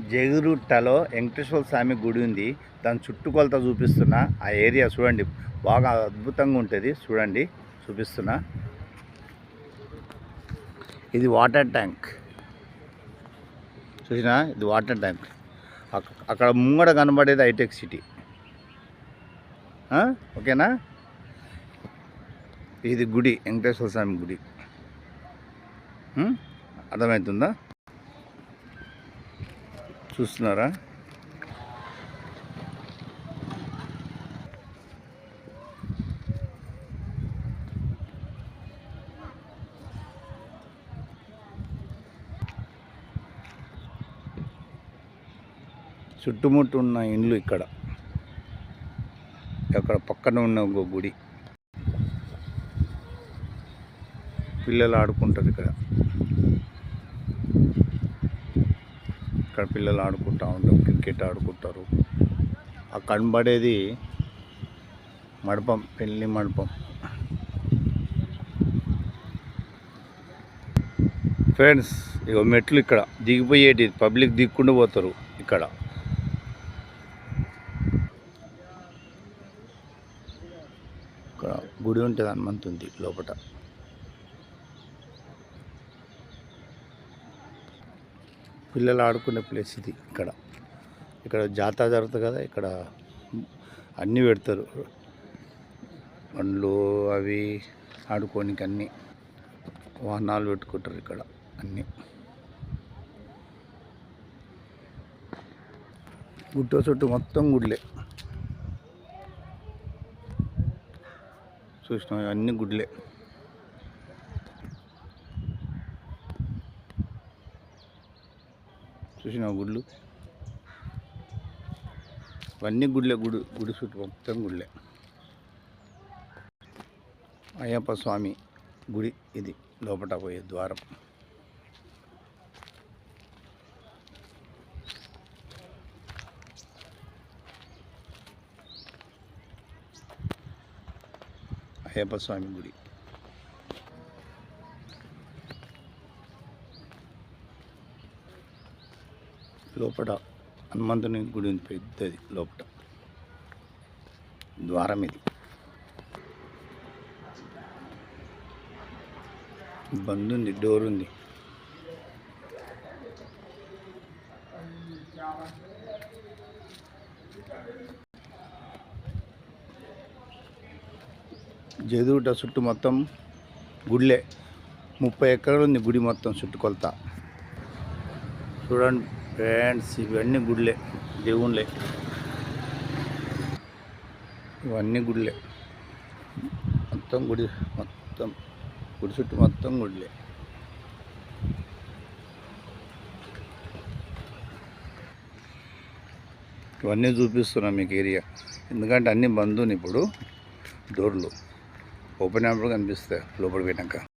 జగిరుట్టలో వెంకటేశ్వర స్వామి గుడి ఉంది. దాని చుట్టుకొలత చూపిస్తున్నా. ఆ ఏరియా చూడండి. బాగా అద్భుతంగా ఉంటుంది. చూడండి. చూపిస్తున్నా. ఇది వాటర్ ట్యాంక్. చూసినా? ఇది వాటర్ ట్యాంక్. అక్కడ ముంగడ కనబడేది హైటెక్ సిటీ. ఓకేనా? ఇది గుడి. వెంకటేశ్వర స్వామి గుడి. అర్థమవుతుందా చూస్తున్నారా? చుట్టుముట్టు ఉన్న ఇండ్లు ఇక్కడ. అక్కడ పక్కన ఉన్న ఒక గుడి. పిల్లలు ఆడుకుంటారు ఇక్కడ. ఇక్కడ పిల్లలు ఆడుకుంటా ఉంటాం క్రికెట్ ఆడుకుంటారు. ఆ కనబడేది మడపం పెళ్ళి మడపం. ఫ్రెండ్స్ ఇక మెట్లు ఇక్కడ. దిగిపోయేటి పబ్లిక్ దిక్కుండా పోతారు ఇక్కడ. ఇక్కడ గుడి ఉంటుంది హనుమంతుంది లోపల పిల్లలు ఆడుకునే ప్లేస్ ఇది ఇక్కడ. ఇక్కడ జాతర జరుగుతుంది కదా ఇక్కడ అన్నీ పెడతారు. పండ్లు అవి ఆడుకోనికి అన్నీ. వాహనాలు పెట్టుకుంటారు ఇక్కడ అన్నీ. గుట్ట చుట్టూ మొత్తం గుడ్లే. చూసినాం అన్నీ గుడ్లే. చూసిన గుడ్లు. అవన్నీ గుడ్లే గుడి గుడి చుట్టూ మొత్తం గుడ్లే. అయ్యప్ప స్వామి గుడి ఇది లోపట పోయే ద్వారం. అయ్యప్ప స్వామి గుడి. లోపల హనుమంతుని గుడి ఉంది పెద్దది లోపల ద్వారం ఇది. బంద్ ఉంది డోర్ ఉంది జదుగుట చుట్టూ మొత్తం గుడిలే ముప్పై ఎకరాలు ఉంది గుడి మొత్తం చుట్టుకొలత. చూడండి. ఫ్రెండ్స్ ఇవన్నీ గుడిలే దేవుళ్ళే. ఇవన్నీ గుడిలే. మొత్తం గుడి మొత్తం గుడి చుట్టూ మొత్తం గుడిలే. ఇవన్నీ చూపిస్తున్నాం మీకు ఏరియా. ఎందుకంటే అన్నీ బంధువుని ఇప్పుడు డోర్లు. ఓపెన్ అయినప్పుడు కనిపిస్తాయి లోపల పోయినాక.